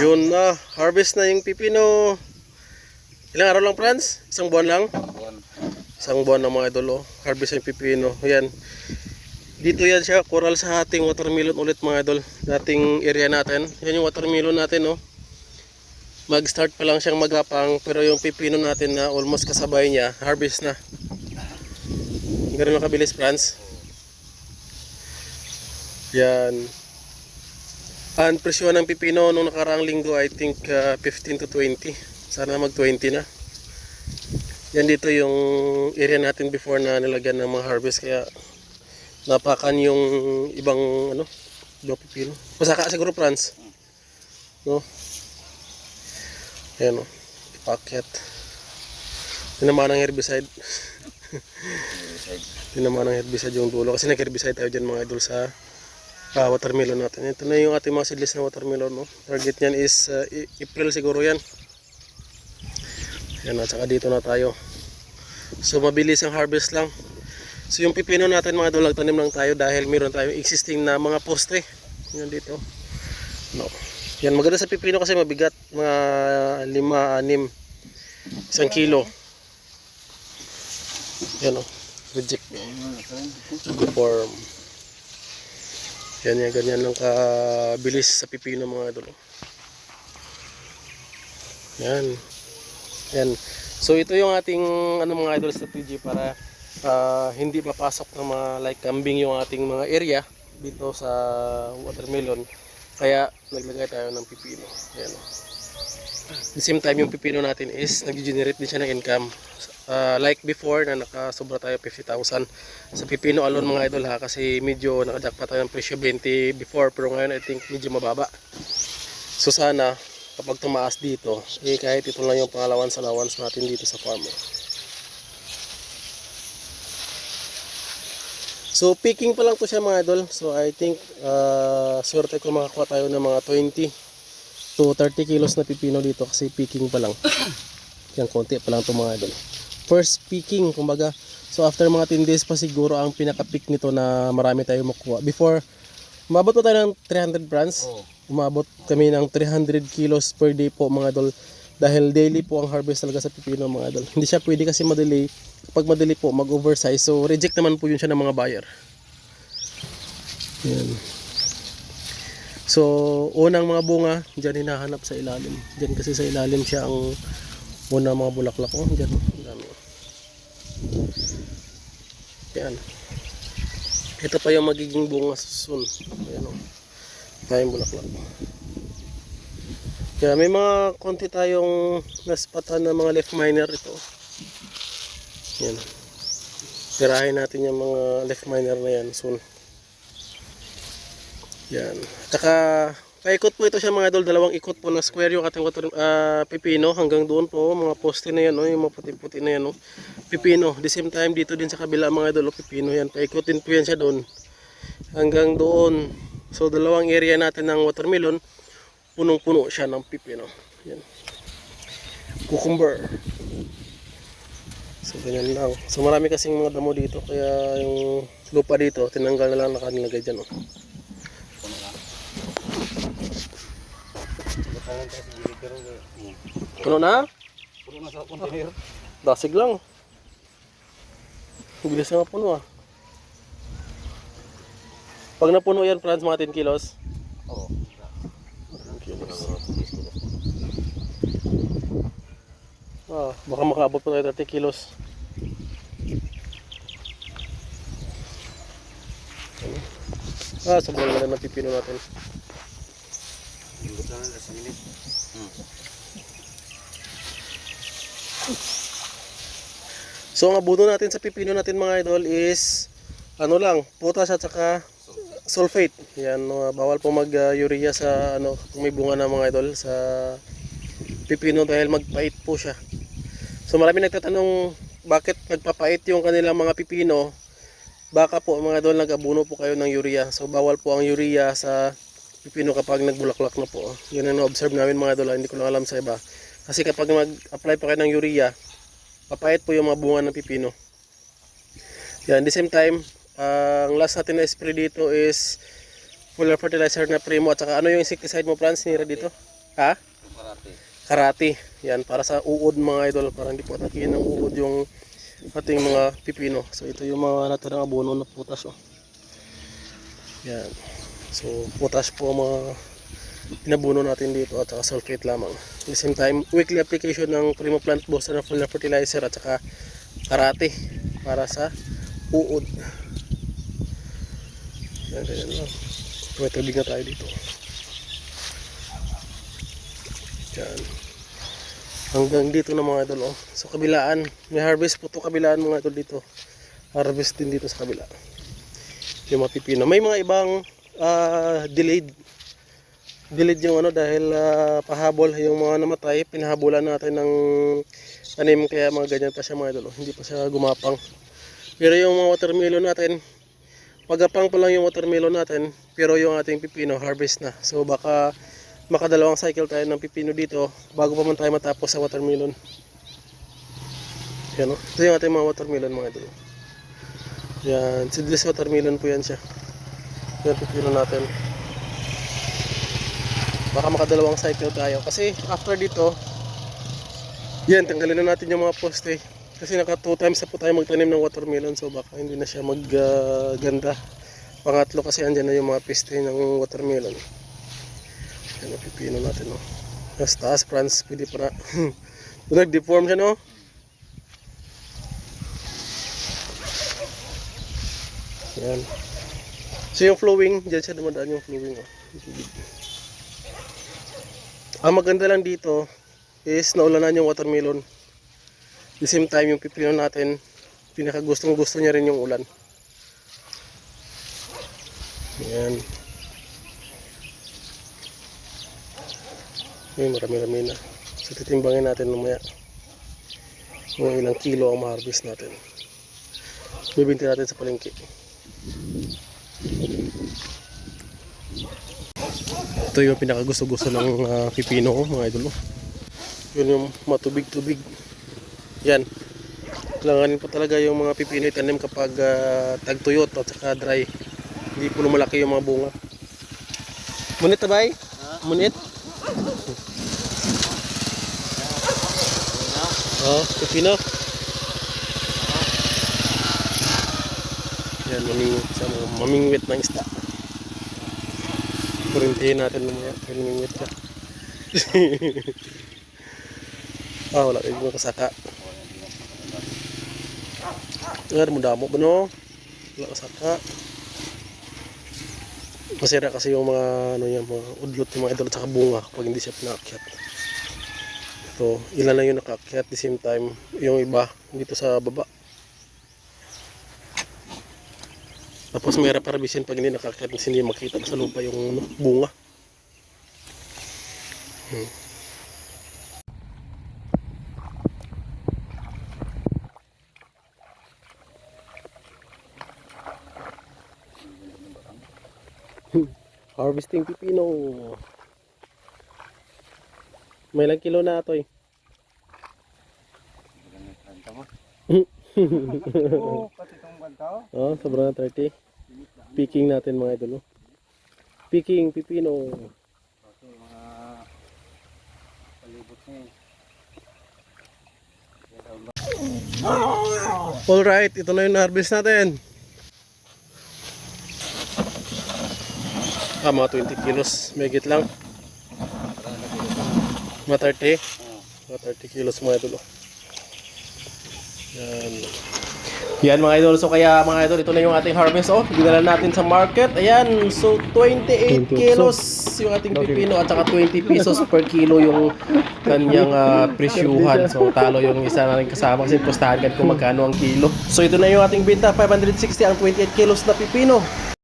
Yun na, harvest na yung pipino. Ilang araw lang, Franz? Isang buwan lang? Isang buwan na mga idol, oh. Harvest yung pipino. Yan. Dito yan siya, coral sa ating watermelon ulit mga idol. Dating area natin. Yan yung watermelon natin, oh. Mag-start pa lang siyang magapang, pero yung pipino natin na almost kasabay niya, harvest na. Ganun lang kabilis, Franz. Yan. Ang presyo ng pipino nung nakaraang linggo, I think uh, 15 to 20. Sana mag 20 na. Yan dito yung area natin before na nilagyan ng mga harvest kaya napakan yung ibang ano, ibang pipino. Masaka siguro Franz. No? Ayan o. Ipakyat. Tinamaan ng herbicide. Tinamaan ng herbicide yung dulo. Kasi nag-herbicide tayo dyan mga idol sa ah, watermelon natin. Ito na yung ating mga seedless na watermelon. No? Target niyan is uh, April siguro yan. Yan at saka dito na tayo. So mabilis ang harvest lang. So yung pipino natin mga idol, tanim lang tayo dahil meron tayong existing na mga poste. Yan dito. No. Yan maganda sa pipino kasi mabigat. Mga lima, anim. Isang kilo. Yan o. Reject. Good form. Yan yan, ganyan lang kabilis sa pipino mga idol. Yan. Yan. So ito yung ating ano mga idol strategy para ah, hindi mapasok ng mga like kambing yung ating mga area dito sa watermelon. Kaya naglagay tayo ng pipino. Yan. The same time yung pipino natin is nag-generate din siya ng income. Ah, like before na nakasobra tayo 50,000 sa pipino alone mga idol ha kasi medyo nakajakpa tayo ng presyo 20 before pero ngayon I think medyo mababa. So sana kapag tumaas dito, eh kahit ito lang yung pangalawan sa allowance natin dito sa farm. eh. So picking pa lang to siya mga idol. So I think uh, swerte ko makakuha tayo ng mga 20 to 30 kilos na pipino dito kasi picking pa lang. Yan konti pa lang to mga idol. First picking kumbaga. So after mga 10 days pa siguro ang pinaka-pick nito na marami tayo makuha. Before umabot pa tayo ng 300 brands. Umabot kami ng 300 kilos per day po mga idol. Dahil daily po ang harvest talaga sa pipino mga idol. Hindi siya pwede kasi madali. Kapag madali po, mag-oversize. So reject naman po yun siya ng mga buyer. Yan. So, unang mga bunga, dyan hinahanap sa ilalim. Dyan kasi sa ilalim siya ang unang mga bulaklak. Oh, dyan. Ang dami. Yan. Ito pa yung magiging bunga soon. Ayan o. Tayong bulaklak. Kaya may mga konti tayong naspatan ng mga left miner ito. Yan. Tirahin natin yung mga left miner na yan soon. Yan. Tsaka, paikot po ito siya mga idol. Dalawang ikot po na square yung ating water, ah, pipino. Hanggang doon po, mga poste na yan. Oh, yung mga puti-puti na yan. Oh. Pipino. The same time, dito din sa kabila mga idol. Oh, pipino yan. Paikotin po yan siya doon. Hanggang doon. So, dalawang area natin ng watermelon. Punong-puno siya ng pipino. Yan. Cucumber. So, ganyan lang. So, marami kasing mga damo dito. Kaya yung lupa dito, tinanggal na lang nakanilagay dyan. Oh. Puno na? Puro na sa container. Dasig lang. Bilis nga puno ah. Pag napuno yan, Franz, mga 10 kilos. Oo. 10 kilos. Ah, baka makaabot pa tayo 30 kilos. Ah, sobrang ganda ng pipino natin. Lingkot lang sa minit. Hmm. So, ang abuno natin sa pipino natin mga idol is ano lang, potas at saka sulfate. Yan, mga bawal po mag-urea sa ano, kung may bunga na mga idol sa pipino dahil magpait po siya. So, marami nagtatanong bakit nagpapait yung kanilang mga pipino. Baka po mga idol nag-abuno po kayo ng urea. So, bawal po ang urea sa pipino kapag nagbulaklak na po. Yun ang na-observe namin mga idol, ah. hindi ko lang alam sa iba. Kasi kapag mag-apply pa kayo ng urea, papayat po yung mga bunga ng pipino. Yan, the same time, ang last natin na spray dito is full fertilizer na primo at saka ano yung insecticide mo Franz nira dito? Ha? Parati. Karate. Yan para sa uod mga idol para hindi po atakihin ng uod yung ating mga pipino. So ito yung mga natirang abono na putas oh. Yan. So putas po ang mga pinabuno natin dito at saka sulfate lamang. At the same time, weekly application ng Primo Plant Booster na full fertilizer at saka karate para sa uod. Yan, lang. May tubig na tayo dito. Yan. Hanggang dito na mga idol. Oh. So kabilaan, may harvest po to kabilaan mga idol dito. Harvest din dito sa kabila. Yung mga pipino. May mga ibang ah, delayed. Delayed yung ano dahil ah, pahabol yung mga namatay. Pinahabulan natin ng tanim kaya mga ganyan pa siya mga idol. oh. Hindi pa siya gumapang. Pero yung mga watermelon natin, pagapang pa lang yung watermelon natin, pero yung ating pipino harvest na. So baka makadalawang cycle tayo ng pipino dito bago pa man tayo matapos sa watermelon. Yan o. Ito yung ating mga watermelon mga idol. Yan. Seedless watermelon po yan siya. Yan pipino natin. Baka makadalawang cycle tayo. Kasi after dito, yan, tanggalin na natin yung mga poste. Kasi naka 2 times na po tayo magtanim ng watermelon so baka hindi na siya magganda. Pangatlo kasi andyan na yung mga peste ng watermelon. Yan ang pipino natin, no. Tapos taas, France, pwede pa na. Nag-deform siya, no? Yan. So yung flowing, dyan siya dumadaan yung flowing, oh. Ang maganda lang dito is naulanan yung watermelon. The same time, yung pipino natin, pinaka gustong gusto niya rin yung ulan. Yan. Ay, marami-rami na. So, titimbangin natin mamaya kung ilang kilo ang ma-harvest natin. Bibinti natin sa palengke. Ito yung pinakagusto-gusto ng ah, pipino ko, mga idol. Yun yung matubig-tubig. Yan. Kailanganin pa talaga yung mga pipino itanim kapag ah, tagtuyot at saka dry. Hindi po lumalaki yung mga bunga. Munit na ba? Munit? Oh, pipino. Yan, mamingwit siya. Mamingwit ng isda. Kurintihin natin mamaya. Mamingwit ka. ah, wala kayo mga kasaka. Nga, mo damo ba no? Wala kasaka. Masira kasi yung mga ano yan, mga udlot yung mga idol at saka bunga kapag hindi siya pinaakyat. So, ilan lang yung nakaakyat at the same time, yung iba dito sa baba. Tapos may harbisin pag hindi kasi hindi makita sa lupa yung bunga. Hmm. Harvesting pipino. May ilang kilo na ito eh. Oo, pati itong kanta oh. Oh, sobrang na 30. Picking natin mga idol. oh. Picking pipino. Mga palibot niya eh. Alright, ito na yung harvest natin. Ah, mga 20 kilos. Megit lang. Mga 30. Mga 30 kilos mga idol. oh. Yan. Yan mga idol. So kaya mga idol, ito na yung ating harvest. Oh, dinala natin sa market. Ayan. So 28 kilos yung ating pipino at saka 20 pesos per kilo yung kanyang ah, presyuhan. So talo yung isa na rin kasama kasi pustahan kan kung magkano ang kilo. So ito na yung ating binta. 560 ang 28 kilos na pipino.